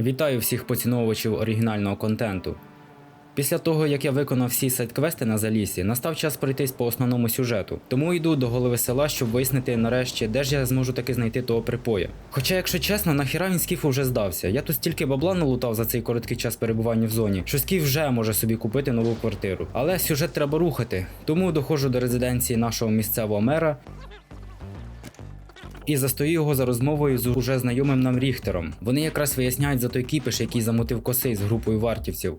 Вітаю всіх поціновувачів оригінального контенту. Після того, як я виконав всі сайт-квести на залісі, настав час пройтись по основному сюжету. Тому йду до голови села, щоб вияснити нарешті, де ж я зможу таки знайти того припоя. Хоча, якщо чесно, нахіра він скіфу вже здався. Я тут стільки бабла налутав за цей короткий час перебування в зоні, що скіф вже може собі купити нову квартиру. Але сюжет треба рухати, тому доходжу до резиденції нашого місцевого мера і застою його за розмовою з уже знайомим нам Ріхтером. Вони якраз виясняють за той кіпіш, який замутив косий з групою вартівців.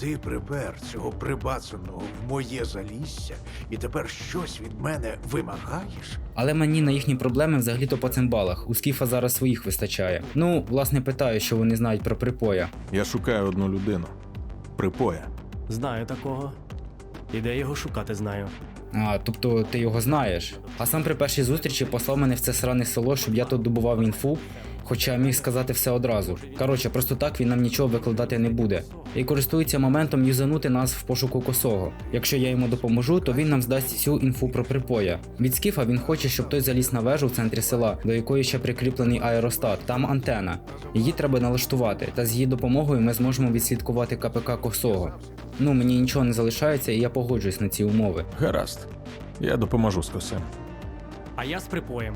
Ти припер цього прибацаного в моє залісся, і тепер щось від мене вимагаєш? Але мені на їхні проблеми взагалі-то по цимбалах. У скіфа зараз своїх вистачає. Ну, власне, питаю, що вони знають про припоя. Я шукаю одну людину. Припоя. Знаю такого. І де його шукати знаю. А, тобто ти його знаєш. А сам при першій зустрічі послав мене в це сране село, щоб я тут добував інфу, хоча міг сказати все одразу. Коротше, просто так він нам нічого викладати не буде. І користується моментом юзанути нас в пошуку косого. Якщо я йому допоможу, то він нам здасть всю інфу про припоя. Від скіфа він хоче, щоб той заліз на вежу в центрі села, до якої ще прикріплений аеростат. Там антена. Її треба налаштувати, та з її допомогою ми зможемо відслідкувати КПК косого. Ну, мені нічого не залишається, і я погоджуюсь на ці умови. Гаразд. Я допоможу з косим. А я з припоєм.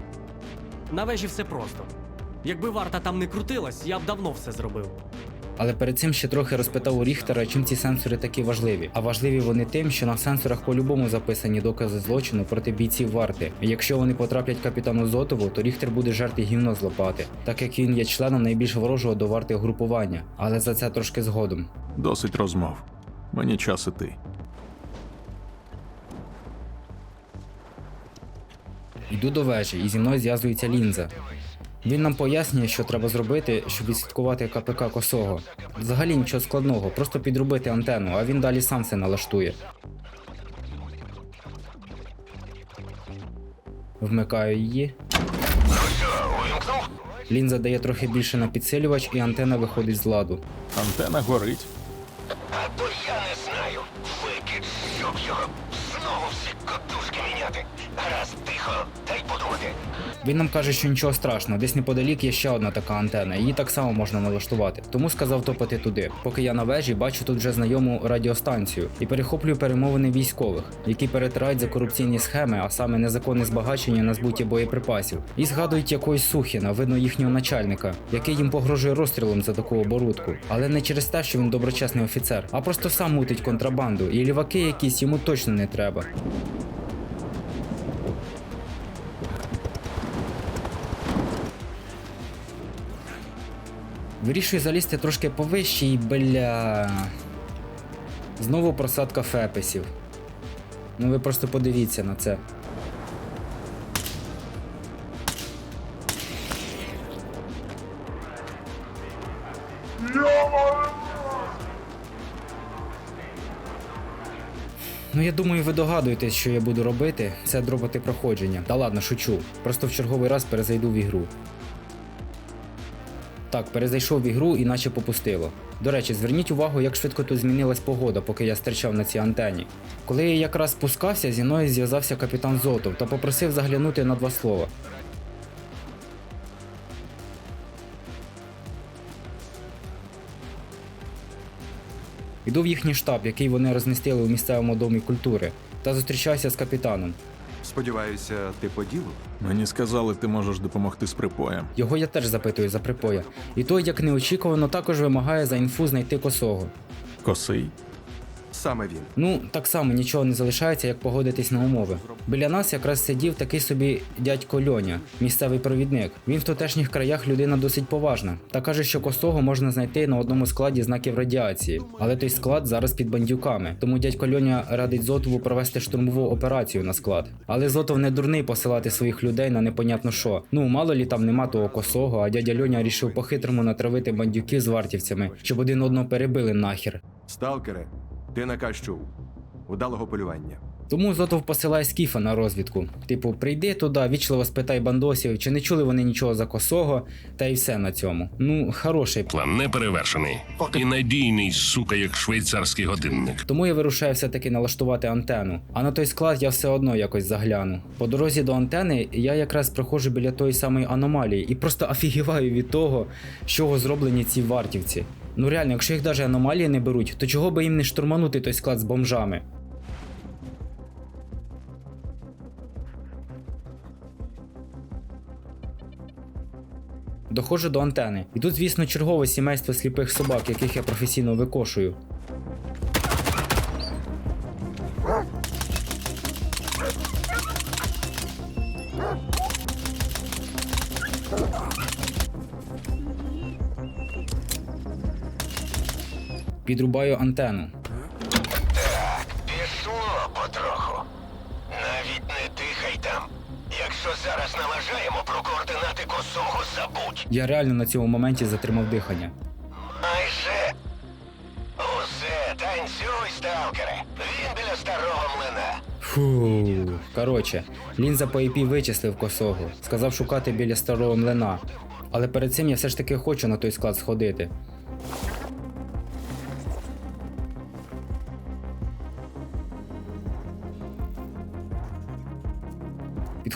На вежі все просто. Якби варта там не крутилась, я б давно все зробив. Але перед цим ще трохи розпитав у Ріхтера, чим ці сенсори такі важливі. А важливі вони тим, що на сенсорах по-любому записані докази злочину проти бійців варти. І якщо вони потраплять капітану Зотову, то Ріхтер буде жерти гівно з лопати, так як він є членом найбільш ворожого до варти групування. Але за це трошки згодом. Досить розмов. Мені час іти. Йду до вежі, і зі мною зв'язується лінза. Він нам пояснює, що треба зробити, щоб відслідкувати КПК косого. Взагалі нічого складного, просто підробити антенну, а він далі сам все налаштує. Вмикаю її. Лінза дає трохи більше на підсилювач, і антенна виходить з ладу. Антена горить. Він нам каже, що нічого страшного, десь неподалік є ще одна така антена, її так само можна налаштувати. Тому сказав топати туди. Поки я на вежі, бачу тут вже знайому радіостанцію і перехоплюю перемовини військових, які перетирають за корупційні схеми, а саме незаконне збагачення на збуті боєприпасів. І згадують якогось Сухіна, видно їхнього начальника, який їм погрожує розстрілом за таку оборудку. Але не через те, що він доброчесний офіцер, а просто сам мутить контрабанду, і ліваки якісь йому точно не треба. Вирішую залізти трошки повище і бля. Знову просадка фепесів. Ну ви просто подивіться на це. Ну я думаю, ви догадуєтесь, що я буду робити. Це дропати проходження. Та ладно, шучу. Просто в черговий раз перезайду в ігру. Так, перезайшов в ігру і наче попустило. До речі, зверніть увагу, як швидко тут змінилась погода, поки я стерчав на цій антені. Коли я якраз спускався, зі мною зв'язався капітан Зотов та попросив заглянути на два слова. Іду в їхній штаб, який вони розмістили у місцевому домі культури, та зустрічаюся з капітаном. Сподіваюся, ти по ділу? Мені сказали, ти можеш допомогти з припоєм. Його я теж запитую за припоя. І той, як неочікувано, також вимагає за інфу знайти косого. Косий. Саме він. Ну, так само нічого не залишається, як погодитись на умови. Біля нас якраз сидів такий собі дядько Льоня, місцевий провідник. Він в тутешніх краях людина досить поважна, та каже, що косого можна знайти на одному складі знаків радіації. Але той склад зараз під бандюками. Тому дядько Льоня радить Зотову провести штурмову операцію на склад. Але Зотов не дурний посилати своїх людей на непонятно що. Ну, мало лі там нема того косого, а дядя Льоня рішив по-хитрому натравити бандюків з вартівцями, щоб один одного перебили нахер. Сталкере, ти наказ чув. Удалого полювання. Тому Зотов посилає скіфа на розвідку. Типу, прийди туди, вічливо спитай бандосів, чи не чули вони нічого за косого, та й все на цьому. Ну, хороший План не перевершений. І надійний, сука, як швейцарський годинник. Тому я вирушаю все-таки налаштувати антенну. А на той склад я все одно якось загляну. По дорозі до антени я якраз проходжу біля тої самої аномалії і просто офігіваю від того, з чого зроблені ці вартівці. Ну реально, якщо їх навіть аномалії не беруть, то чого би їм не штурманути той склад з бомжами? Доходжу до антени. І тут, звісно, чергове сімейство сліпих собак, яких я професійно викошую. Підрубаю антенну. Пішло потроху. Навіть не дихай там. Якщо зараз налажаємо про координати косого, забудь. Я реально на цьому моменті затримав дихання. Майже. Усе, танцюй, сталкере. Він біля старого млина. Фу. Коротше, лінза по IP вичислив косого. Сказав шукати біля старого млина. Але перед цим я все ж таки хочу на той склад сходити.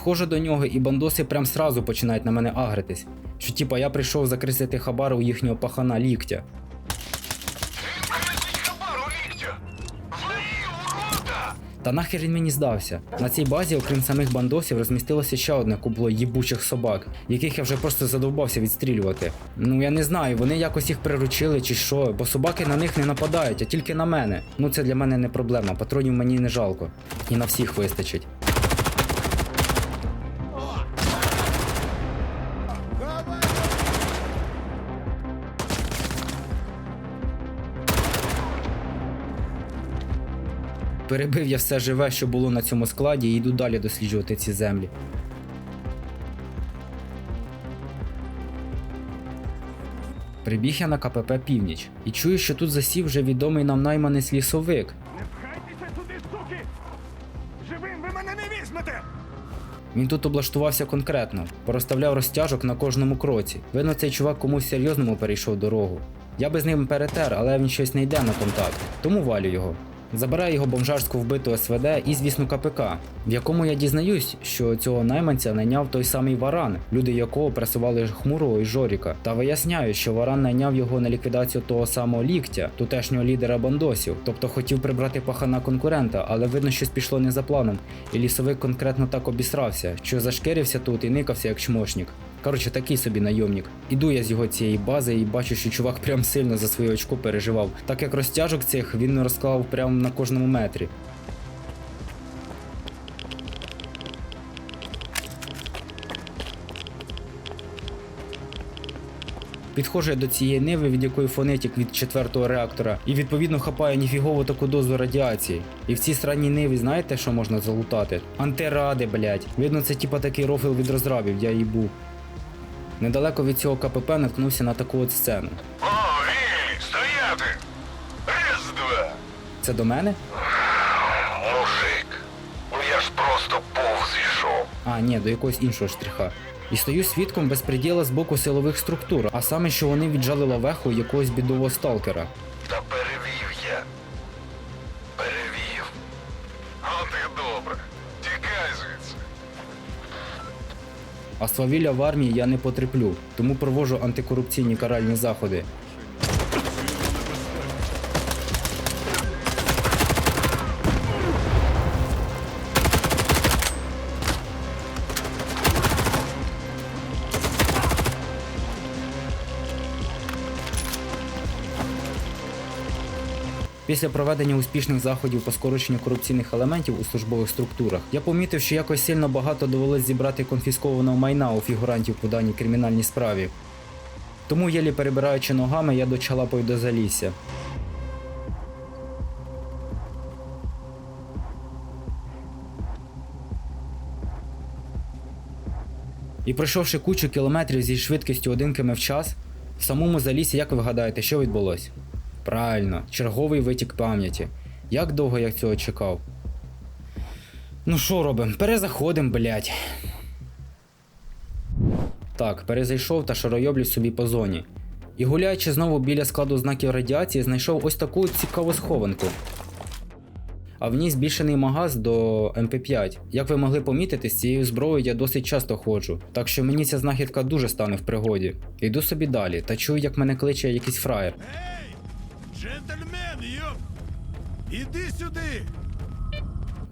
Підходжу до нього, і бандоси прям сразу починають на мене агритись. Що типа я прийшов закрисити хабар у їхнього пахана ліктя. Та нахер він мені здався. На цій базі, окрім самих бандосів, розмістилося ще одне кубло їбучих собак, яких я вже просто задовбався відстрілювати. Ну я не знаю, вони якось їх приручили чи що, бо собаки на них не нападають, а тільки на мене. Ну це для мене не проблема, патронів мені не жалко. І на всіх вистачить. Перебив я все живе, що було на цьому складі, і йду далі досліджувати ці землі. Прибіг я на КПП Північ і чую, що тут засів вже відомий нам найманець лісовик. Не пхайтеся сюди, суки! Живим ви мене не візьмете! Він тут облаштувався конкретно, порозставляв розтяжок на кожному кроці. Видно, цей чувак комусь серйозному перейшов дорогу. Я би з ним перетер, але він щось не йде на контакт, тому валю його. Забираю його бомжарську вбиту СВД і, звісно, КПК, в якому я дізнаюсь, що цього найманця найняв той самий Варан, люди якого пресували хмурого і Жоріка. Та виясняю, що Варан найняв його на ліквідацію того самого ліктя, тутешнього лідера бандосів, тобто хотів прибрати пахана конкурента, але видно, щось пішло не за планом, і лісовик конкретно так обісрався, що зашкірився тут і никався як чмошник. Коротше, такий собі найомник. Іду я з його цієї бази і бачу, що чувак прям сильно за своє очко переживав. Так як розтяжок цих він розклав прямо на кожному метрі. Підходжу я до цієї ниви, від якої фонетік від четвертого реактора, і відповідно хапаю ніфігову таку дозу радіації. І в цій сранній ниві знаєте, що можна залутати? Антиради, блять. Видно, це типа такий рофл від розрабів, я їбу. Недалеко від цього КПП наткнувся на таку от сцену. О, ві, стояти! Раз-два! Це до мене? Мужик, я ж просто повз ішов. А, ні, до якогось іншого штриха. І стою свідком безпреділа з боку силових структур, а саме, що вони віджали лавеху якогось бідового сталкера. А свавілля в армії я не потреплю, тому проводжу антикорупційні каральні заходи. Після проведення успішних заходів по скороченню корупційних елементів у службових структурах, я помітив, що якось сильно багато довелось зібрати конфіскованого майна у фігурантів по даній кримінальній справі. Тому, єлі перебираючи ногами, я дочалапаю до залісся. І пройшовши кучу кілометрів зі швидкістю 1 км в час, в самому залісі, як ви гадаєте, що відбулося? Правильно, черговий витік пам'яті. Як довго я цього чекав? Ну що робимо? Перезаходим, блять. Так, перезайшов та шаройоблю собі по зоні. І гуляючи знову біля складу знаків радіації, знайшов ось таку цікаву схованку. А в ній збільшений магаз до МП5. Як ви могли помітити, з цією зброєю я досить часто ходжу, так що мені ця знахідка дуже стане в пригоді. Йду собі далі та чую, як мене кличе якийсь фраєр. Джентльмен, йоп! Іди сюди!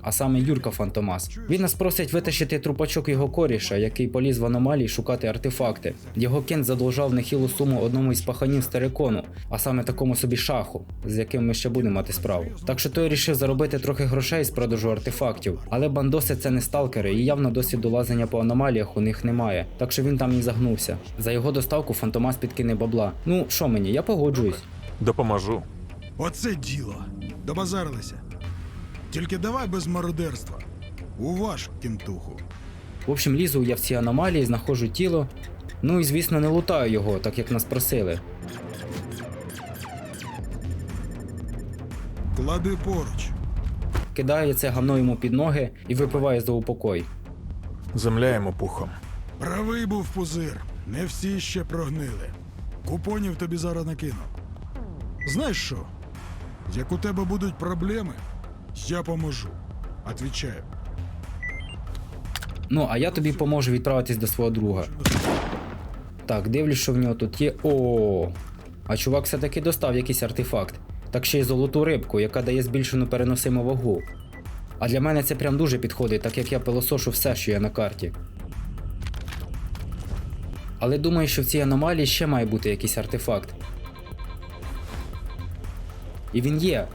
а саме Юрка Фантомас. Він нас просить витащити трупачок його коріша, який поліз в аномалії шукати артефакти. Його кент задовжав нехилу суму одному із паханів старикону, а саме такому собі шаху, з яким ми ще будемо мати справу. Так що той рішив заробити трохи грошей з продажу артефактів, але бандоси це не сталкери, і явно досвіду лазення по аномаліях у них немає. Так що він там і загнувся. За його доставку Фантомас підкине бабла. Ну що мені, я погоджуюсь. Допоможу. Оце діло. Добазарилися. Тільки давай без мародерства. Уваж, кінтуху. В общем, лізу я в ці аномалії, знаходжу тіло. Ну і звісно не лутаю його, так як нас просили. Клади поруч. Кидаю це гавно йому під ноги і випиває за упокой. Земля йому пухом. Правий був пузир. Не всі ще прогнили. Купонів тобі зараз накину. Знаєш що? Як у тебе будуть проблеми, я поможу. Отвічаю. Ну, а я тобі поможу відправитись до свого друга. Так, дивлюсь, що в нього тут є. О, а чувак все-таки достав якийсь артефакт. Так ще й золоту рибку, яка дає збільшену переносиму вагу. А для мене це прям дуже підходить, так як я пилосошу все, що є на карті. Але думаю, що в цій аномалії ще має бути якийсь артефакт. І він є.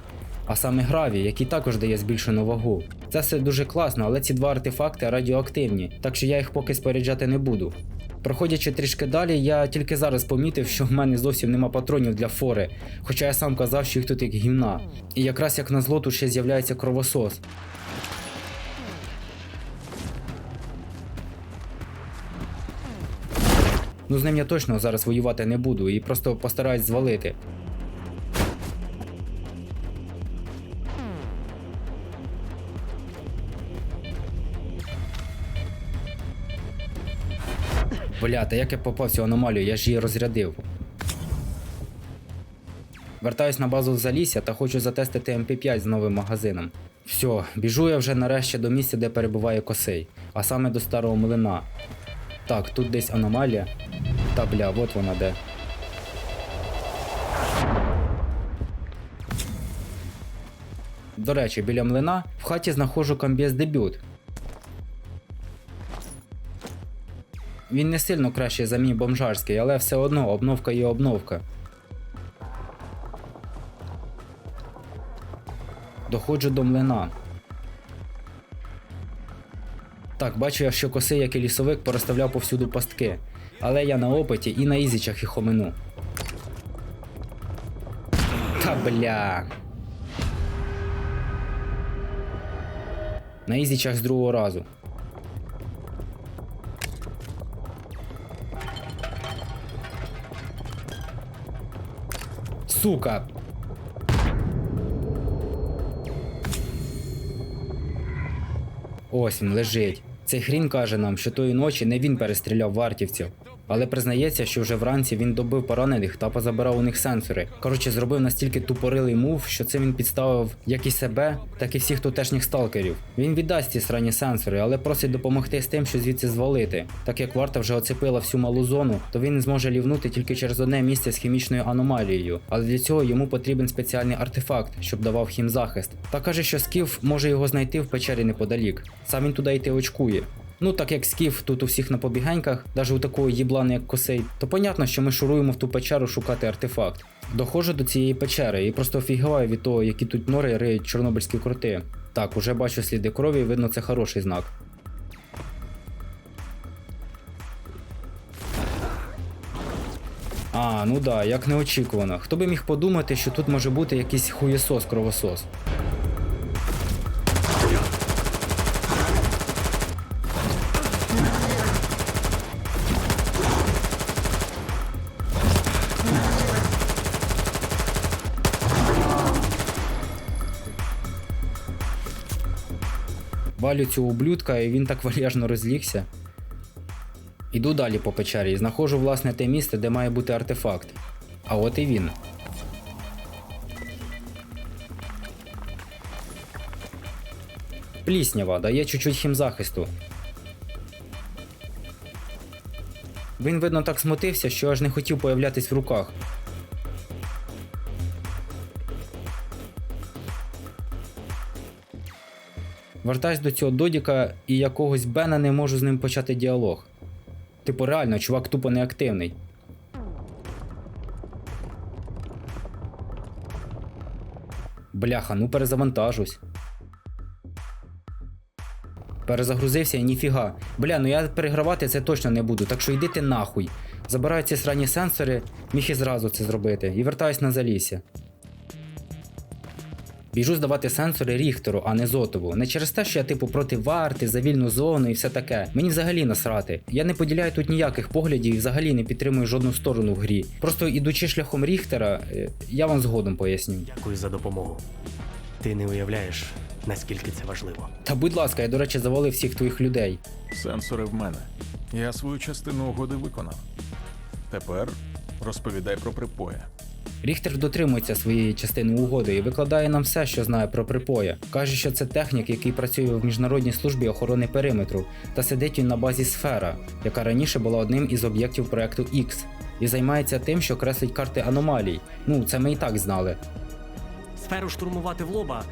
А саме гравій, який також дає збільшену вагу. Це все дуже класно, але ці два артефакти радіоактивні, так що я їх поки споряджати не буду. Проходячи трішки далі, я тільки зараз помітив, що в мене зовсім нема патронів для фори, хоча я сам казав, що їх тут як гімна. І якраз як на зло тут ще з'являється кровосос. Ну з ним я точно зараз воювати не буду і просто постараюсь звалити. Бля, та як я попав в цю аномалію, я ж її розрядив. Вертаюсь на базу Залісся та хочу затестити МП5 з новим магазином. Все, біжу я вже нарешті до місця, де перебуває косей, а саме до старого млина. Так, тут десь аномалія. Та бля, от вона де. До речі, біля млина в хаті знаходжу комбез дебют. Він не сильно кращий за мій бомжарський, але все одно обновка є обновка. Доходжу до млина. Так, бачу я, що коси, як і лісовик, порозставляв повсюду пастки. Але я на опиті і на ізічах їх омину. Та бля. На ізічах з другого разу. Сука. Ось він лежить. Цей хрін каже нам, що тої ночі не він перестріляв вартівців. Але признається, що вже вранці він добив поранених та позабирав у них сенсори. Коротше, зробив настільки тупорилий мув, що це він підставив як і себе, так і всіх тутешніх сталкерів. Він віддасть ці срані сенсори, але просить допомогти з тим, що звідси звалити. Так як варта вже оцепила всю малу зону, то він зможе лівнути тільки через одне місце з хімічною аномалією. Але для цього йому потрібен спеціальний артефакт, щоб давав хімзахист. Та каже, що скіф може його знайти в печері неподалік. Сам він туди йти очкує. Ну, так як скіф тут у всіх на побігеньках, навіть у такої їблани, як косей, то понятно, що ми шуруємо в ту печеру шукати артефакт. Доходжу до цієї печери і просто офігіваю від того, які тут нори риють чорнобильські крути. Так, уже бачу сліди крові, видно, це хороший знак. А, ну да, як неочікувано. Хто би міг подумати, що тут може бути якийсь хуєсос Валю цього ублюдка, і він так вальяжно розлігся. Іду далі по печері і знаходжу власне те місце, де має бути артефакт. А от і він. Пліснява, дає чуть-чуть хімзахисту. Він, видно, так смутився, що аж не хотів появлятись в руках. Вертаюсь до цього додіка і якогось Бена не можу з ним почати діалог. Типу, реально, чувак тупо неактивний. Бляха, ну перезавантажусь. Перезагрузився і ніфіга. Бля, ну я перегравати це точно не буду, так що йди ти нахуй. Забираю ці срані сенсори, міг і зразу це зробити, і вертаюсь на залісся. Біжу здавати сенсори Ріхтеру, а не Зотову. Не через те, що я типу проти варти, за вільну зону і все таке. Мені взагалі насрати. Я не поділяю тут ніяких поглядів і взагалі не підтримую жодну сторону в грі. Просто ідучи шляхом Ріхтера, е, я вам згодом поясню. Дякую за допомогу. Ти не уявляєш, наскільки це важливо. Та будь ласка, я, до речі, завалив всіх твоїх людей. Сенсори в мене. Я свою частину угоди виконав. Тепер розповідай про припоя. Ріхтер дотримується своєї частини угоди і викладає нам все, що знає про припоя. Каже, що це технік, який працює в міжнародній службі охорони периметру, та сидить на базі сфера, яка раніше була одним із об'єктів проекту X, і займається тим, що креслить карти аномалій. Ну, це ми і так знали. Сферу штурмувати в лоба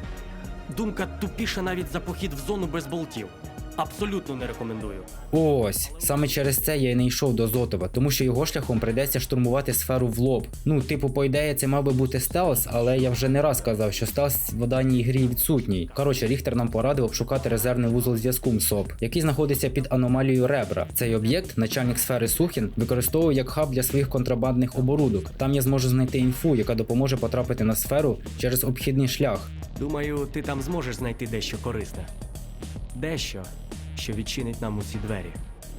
думка тупіша навіть за похід в зону без болтів. Абсолютно не рекомендую. Ось саме через це я й не йшов до Зотова, тому що його шляхом прийдеться штурмувати сферу в лоб. Ну, типу, по ідеї, це мав би бути стелс, але я вже не раз казав, що стелс в даній грі відсутній. Коротше, Ріхтер нам порадив обшукати резервний вузол зв'язку МСОП, який знаходиться під аномалією ребра. Цей об'єкт, начальник сфери Сухін, використовує як хаб для своїх контрабандних оборудок. Там я зможу знайти інфу, яка допоможе потрапити на сферу через обхідний шлях. Думаю, ти там зможеш знайти дещо корисне. Дещо, що відчинить нам усі двері.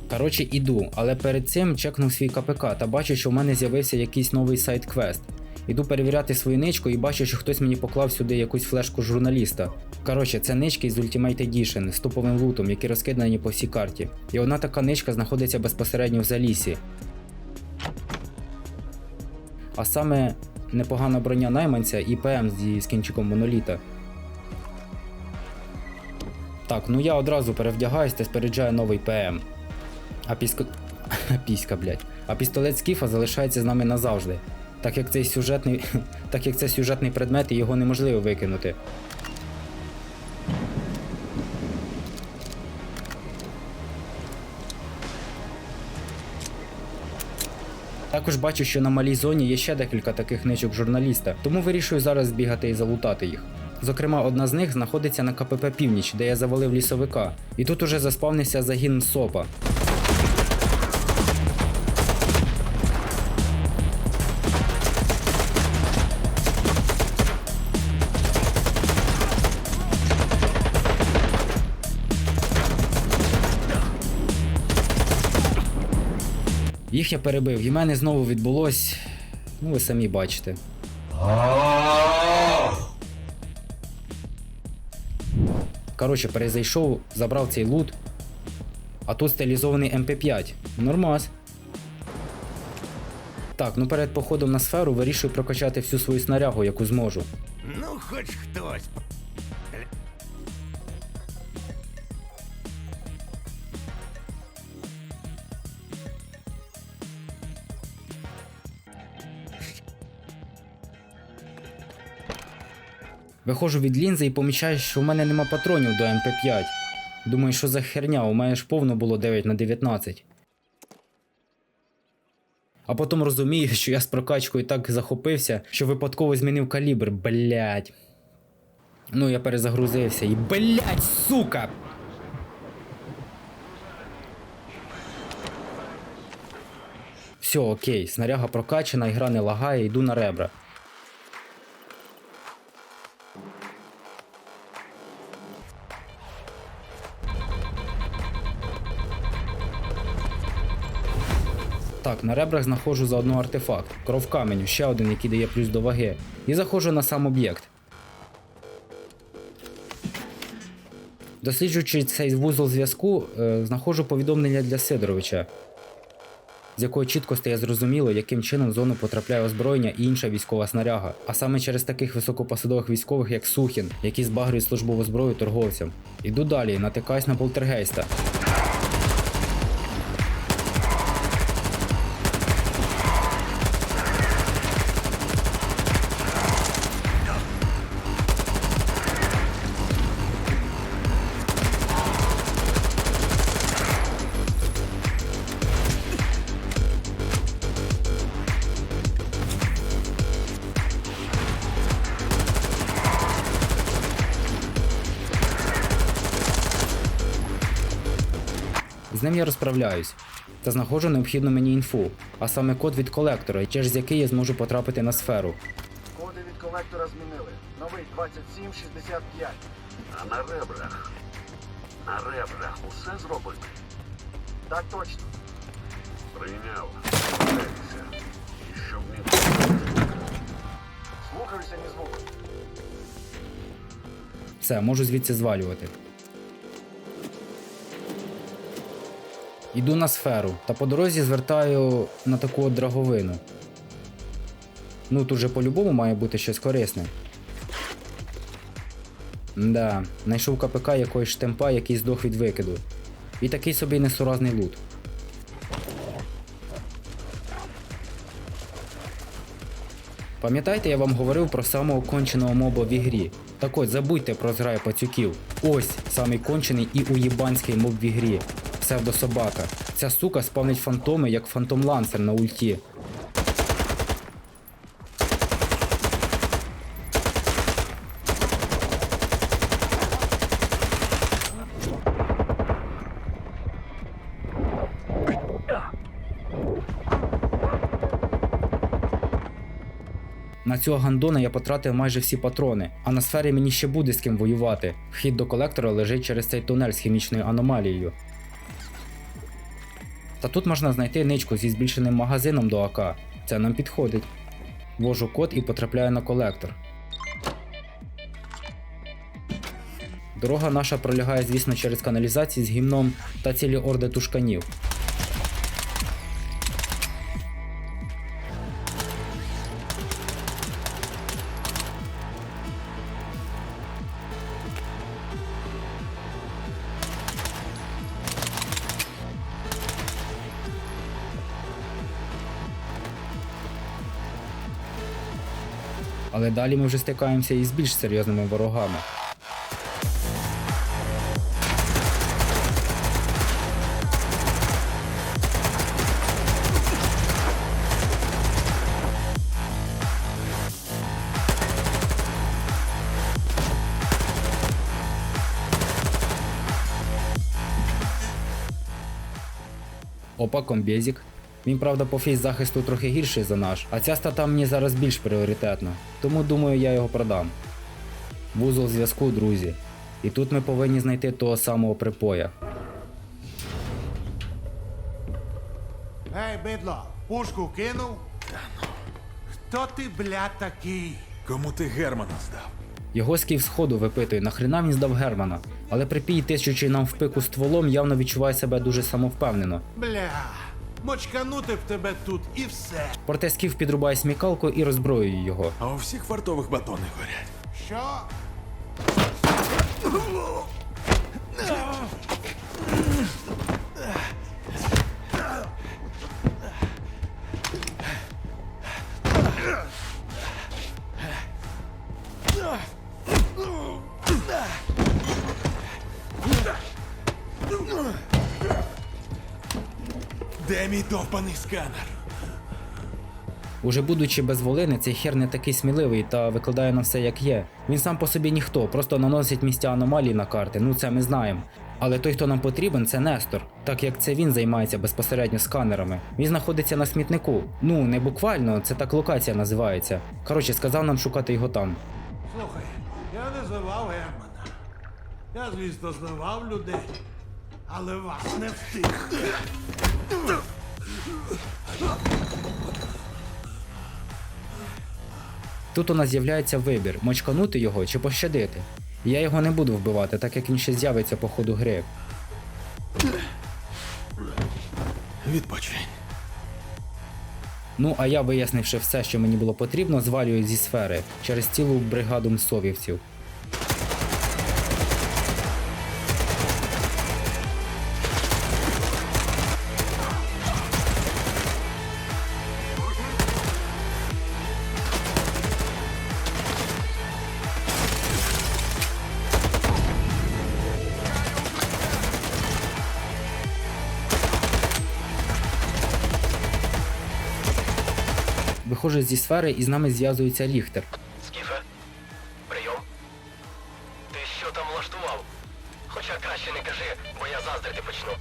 Коротше, іду, але перед цим чекнув свій КПК та бачу, що в мене з'явився якийсь новий сайт-квест. Іду перевіряти свою ничку і бачу, що хтось мені поклав сюди якусь флешку журналіста. Коротше, це нички з Ultimate Edition з топовим лутом, які розкидані по всій карті. І одна така ничка знаходиться безпосередньо в залісі. А саме непогана броня найманця і ПМ зі скінчиком моноліта. Так, ну я одразу перевдягаюсь та спереджаю новий ПМ. А піско... Піська, блядь. А пістолет Скіфа залишається з нами назавжди. Так як цей сюжетний. так як це сюжетний предмет і його неможливо викинути. Також бачу, що на малій зоні є ще декілька таких ничок журналіста, тому вирішую зараз збігати і залутати їх. Зокрема, одна з них знаходиться на КПП Північ, де я завалив лісовика, і тут уже заспавнився загін СОПа. Їх я перебив, і в мене знову відбулось. Ну, ви самі бачите. Коротше, перезайшов, забрав цей лут. А тут стилізований МП5. Нормас. Так, ну перед походом на сферу вирішую прокачати всю свою снарягу, яку зможу. Ну, хоч хтось. Виходжу від лінзи і помічаю, що в мене нема патронів до МП5. Думаю, що за херня, у мене ж повно було 9 на 19. А потім розумію, що я з прокачкою так захопився, що випадково змінив калібр, блять. Ну, я перезагрузився і блять, сука! Все, окей, снаряга прокачана, ігра не лагає, йду на ребра. Так, на ребрах знаходжу заодно артефакт. Кров каменю, ще один, який дає плюс до ваги. І заходжу на сам об'єкт. Досліджуючи цей вузол зв'язку, е, знаходжу повідомлення для Сидоровича, з якого чітко стає зрозуміло, яким чином в зону потрапляє озброєння і інша військова снаряга, а саме через таких високопосадових військових, як Сухін, які збагрюють службову зброю торговцям. Іду далі, натикаюсь на полтергейста. Розправляюсь та знаходжу необхідну мені інфу, а саме код від колектора, через який я зможу потрапити на сферу. Коди від колектора змінили. Новий 2765. А на ребрах. На ребрах усе зроблено. Так точно. Прийняв. Дивіться. І щоб не Слухаюся, ні звуку. Все, можу звідси звалювати. Іду на сферу та по дорозі звертаю на таку от драговину. Ну тут же по-любому має бути щось корисне. Да, знайшов КПК якогось штемпа, який здох від викиду. І такий собі несуразний лут. Пам'ятаєте, я вам говорив про самого конченого моба в ігрі? Так от, забудьте про зграю пацюків. Ось самий кончений і уєбанський моб в ігрі. Псевдособака. Ця сука спавнить фантоми, як фантом лансер на ульті. На цього гандона я потратив майже всі патрони, а на сфері мені ще буде з ким воювати. Вхід до колектора лежить через цей тунель з хімічною аномалією. Та тут можна знайти ничку зі збільшеним магазином до АК. Це нам підходить. Ввожу код і потрапляю на колектор. Дорога наша пролягає, звісно, через каналізації з гімном та цілі орди тушканів. Але далі ми вже стикаємося із більш серйозними ворогами. Опа, комбезік. Він, правда, по фейс захисту трохи гірший за наш, а ця стата мені зараз більш пріоритетна, тому думаю, я його продам. Вузол зв'язку, друзі. І тут ми повинні знайти того самого припоя. Ей, бидло, пушку кинув? Хто ти, блядь, такий? Кому ти Германа здав? Його скіф сходу випитує, нахрена він здав Германа. Але припій, тисячучи нам в пику стволом, явно відчуває себе дуже самовпевнено. Бля, мочканути в тебе тут і все. Проте скіф підрубає смікалку і роззброює його. А у всіх вартових батони горять. Що? Мій довбаний сканер? Уже будучи без волини, цей хер не такий сміливий та викладає на все як є. Він сам по собі ніхто, просто наносить місця аномалії на карти, ну це ми знаємо. Але той, хто нам потрібен, це Нестор, так як це він займається безпосередньо сканерами. Він знаходиться на смітнику. Ну, не буквально, це так локація називається. Коротше, сказав нам шукати його там. Слухай, я не зливав Германа. Я, звісно, зливав людей, але вас не встиг. Тут у нас з'являється вибір, мочканути його чи пощадити. Я його не буду вбивати, так як він ще з'явиться по ходу гри. Відпочинь. Ну а я, вияснивши все, що мені було потрібно, звалюю зі сфери через цілу бригаду мсовівців. Виходжу зі сфери і з нами зв'язується Ріхтер. Скіфе, прийом. Ти що там влаштував? Хоча краще не кажи, бо я заздрити почну.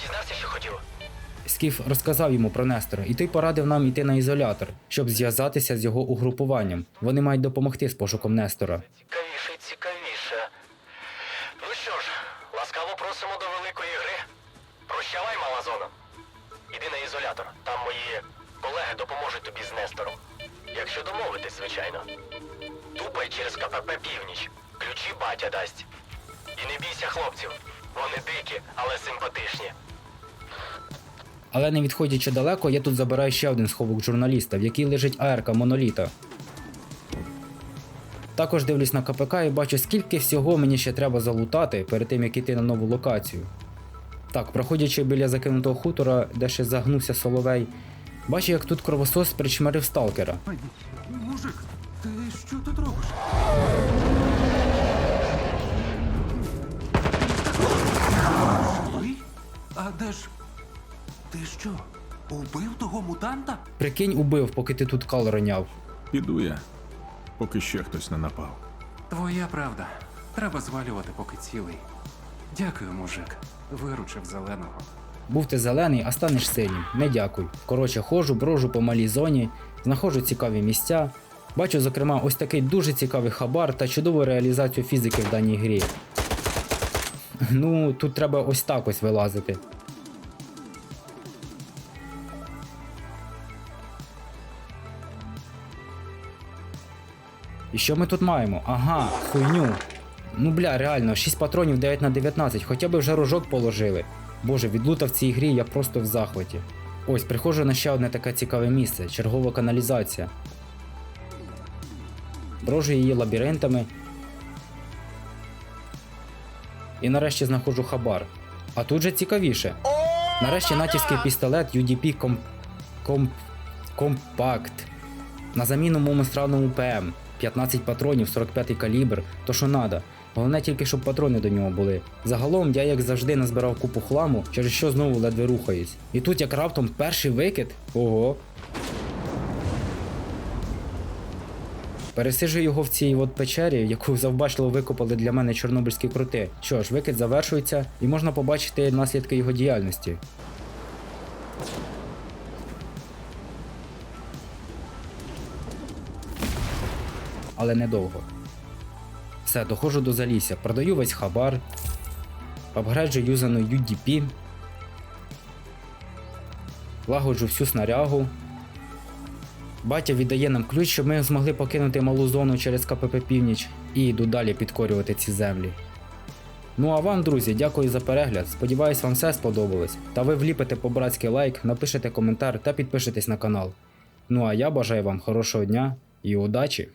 Дізнався, що хотів? Скіф розказав йому про Нестора, і той порадив нам йти на ізолятор, щоб зв'язатися з його угрупуванням. Вони мають допомогти з пошуком Нестора. Симпатичні. Але не відходячи далеко, я тут забираю ще один сховок журналіста, в якій лежить АРК Моноліта. Також дивлюсь на КПК і бачу, скільки всього мені ще треба залутати перед тим, як іти на нову локацію. Так, проходячи біля закинутого хутора, де ще загнувся соловей, бачу, як тут кровосос причмерив сталкера. Де ж. Ти що? Убив того мутанта? Прикинь, убив, поки ти тут кал роняв. Піду я, поки ще хтось не напав. Твоя правда. Треба звалювати, поки цілий. Дякую, мужик. Виручив зеленого. Був ти зелений, а станеш синім. Не дякуй. Коротше, ходжу, брожу по малій зоні, знаходжу цікаві місця. Бачу, зокрема, ось такий дуже цікавий хабар та чудову реалізацію фізики в даній грі. Ну, тут треба ось так ось вилазити. І що ми тут маємо? Ага, хуйню. Ну бля, реально, 6 патронів 9 на 19, хоча б вже рожок положили. Боже, від лута в цій грі я просто в захваті. Ось, приходжу на ще одне таке цікаве місце чергова каналізація. Брожу її лабіринтами. І нарешті знаходжу хабар. А тут же цікавіше. Нарешті натівський пістолет UDP Комп... Комп... Компакт. На заміну моєму странному ПМ. 15 патронів, 45 калібр, то що надо. Головне тільки, щоб патрони до нього були. Загалом я, як завжди, назбирав купу хламу, через що знову ледве рухаюсь. І тут як раптом перший викид. Ого. Пересиджу його в цій от печері, яку завбачливо викопали для мене чорнобильські крути. Що ж, викид завершується, і можна побачити наслідки його діяльності. Але недовго. Все, доходжу до залісся, продаю весь хабар, апгреджу юзану UDP, лагоджу всю снарягу. Батя віддає нам ключ, щоб ми змогли покинути малу зону через КПП Північ і йду далі підкорювати ці землі. Ну а вам, друзі, дякую за перегляд. Сподіваюсь, вам все сподобалось. Та ви вліпите по-братськи лайк, напишете коментар та підпишитесь на канал. Ну а я бажаю вам хорошого дня і удачі!